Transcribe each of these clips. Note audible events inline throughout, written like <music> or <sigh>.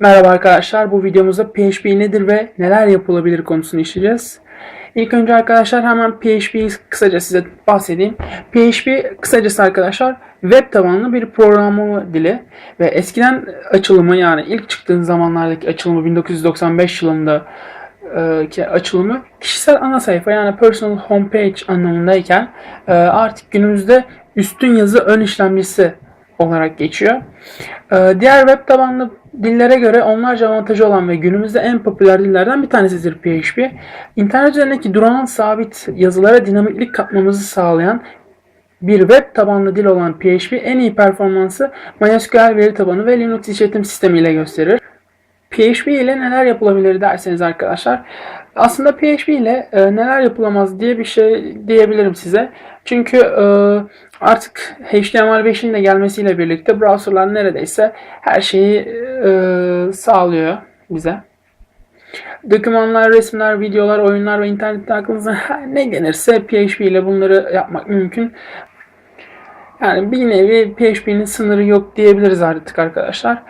Merhaba arkadaşlar, bu videomuzda PHP nedir ve neler yapılabilir konusunu işleyeceğiz. İlk önce arkadaşlar hemen PHP'yi kısaca size bahsedeyim. PHP kısacası arkadaşlar web tabanlı bir programlama dili ve eskiden açılımı yani ilk çıktığı zamanlardaki açılımı 1995 yılında e, ki açılımı kişisel ana sayfa yani personal homepage anlamındayken e, artık günümüzde üstün yazı ön işlemcisi olarak geçiyor. Ee, Diğer web tabanlı dillere göre onlarca avantajı olan ve günümüzde en popüler dillerden bir tanesidir PHP. İnternet üzerindeki duran sabit yazılara dinamiklik katmamızı sağlayan bir web tabanlı dil olan PHP en iyi performansı MySQL veri tabanı ve Linux işletim sistemi ile gösterir. PHP ile neler yapılabilir derseniz arkadaşlar. Aslında PHP ile e, neler yapılamaz diye bir şey diyebilirim size. Çünkü e, artık HTML5'in de gelmesiyle birlikte browserlar neredeyse her şeyi e, sağlıyor bize. Dokümanlar, resimler, videolar, oyunlar ve internette aklınıza <laughs> ne gelirse PHP ile bunları yapmak mümkün. Yani bir nevi PHP'nin sınırı yok diyebiliriz artık arkadaşlar.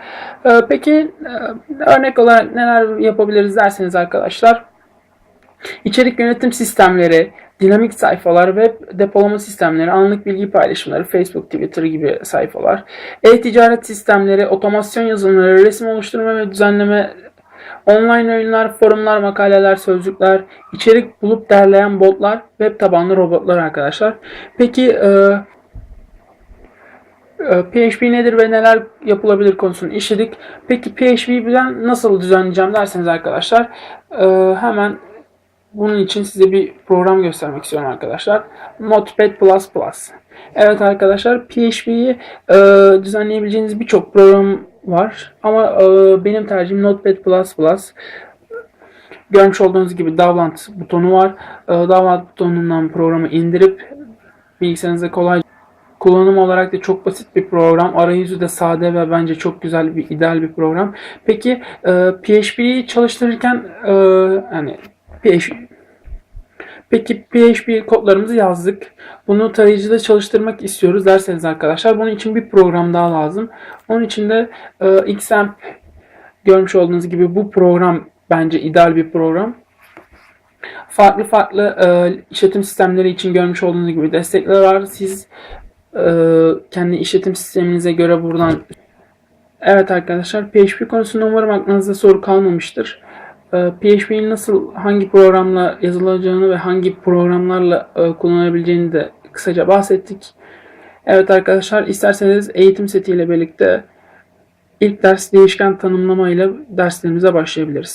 Ee, peki e, örnek olarak neler yapabiliriz derseniz arkadaşlar. İçerik yönetim sistemleri, dinamik sayfalar, web depolama sistemleri, anlık bilgi paylaşımları, Facebook, Twitter gibi sayfalar, e-ticaret sistemleri, otomasyon yazılımları, resim oluşturma ve düzenleme, online oyunlar, forumlar, makaleler, sözlükler, içerik bulup derleyen botlar, web tabanlı robotlar arkadaşlar. Peki e, e, PHP nedir ve neler yapılabilir konusunu işledik. Peki PHP'yi nasıl düzenleyeceğim derseniz arkadaşlar e, hemen bunun için size bir program göstermek istiyorum arkadaşlar. Notepad++. Evet arkadaşlar PHP'yi e, düzenleyebileceğiniz birçok program var. Ama e, benim tercihim Notepad++. Görmüş olduğunuz gibi download butonu var. E, download butonundan programı indirip bilgisayarınıza kolay Kullanım olarak da çok basit bir program. Arayüzü de sade ve bence çok güzel bir ideal bir program. Peki e, PHP'yi çalıştırırken e, yani Peki PHP kodlarımızı yazdık. Bunu tarayıcıda çalıştırmak istiyoruz derseniz arkadaşlar. Bunun için bir program daha lazım. Onun için de e, Xampp görmüş olduğunuz gibi bu program bence ideal bir program. Farklı farklı e, işletim sistemleri için görmüş olduğunuz gibi destekler var. Siz e, kendi işletim sisteminize göre buradan Evet arkadaşlar PHP konusunda umarım aklınızda soru kalmamıştır. E, PHP'nin nasıl hangi programla yazılacağını ve hangi programlarla e, kullanabileceğini de kısaca bahsettik. Evet arkadaşlar isterseniz eğitim setiyle birlikte ilk ders değişken tanımlama ile derslerimize başlayabiliriz.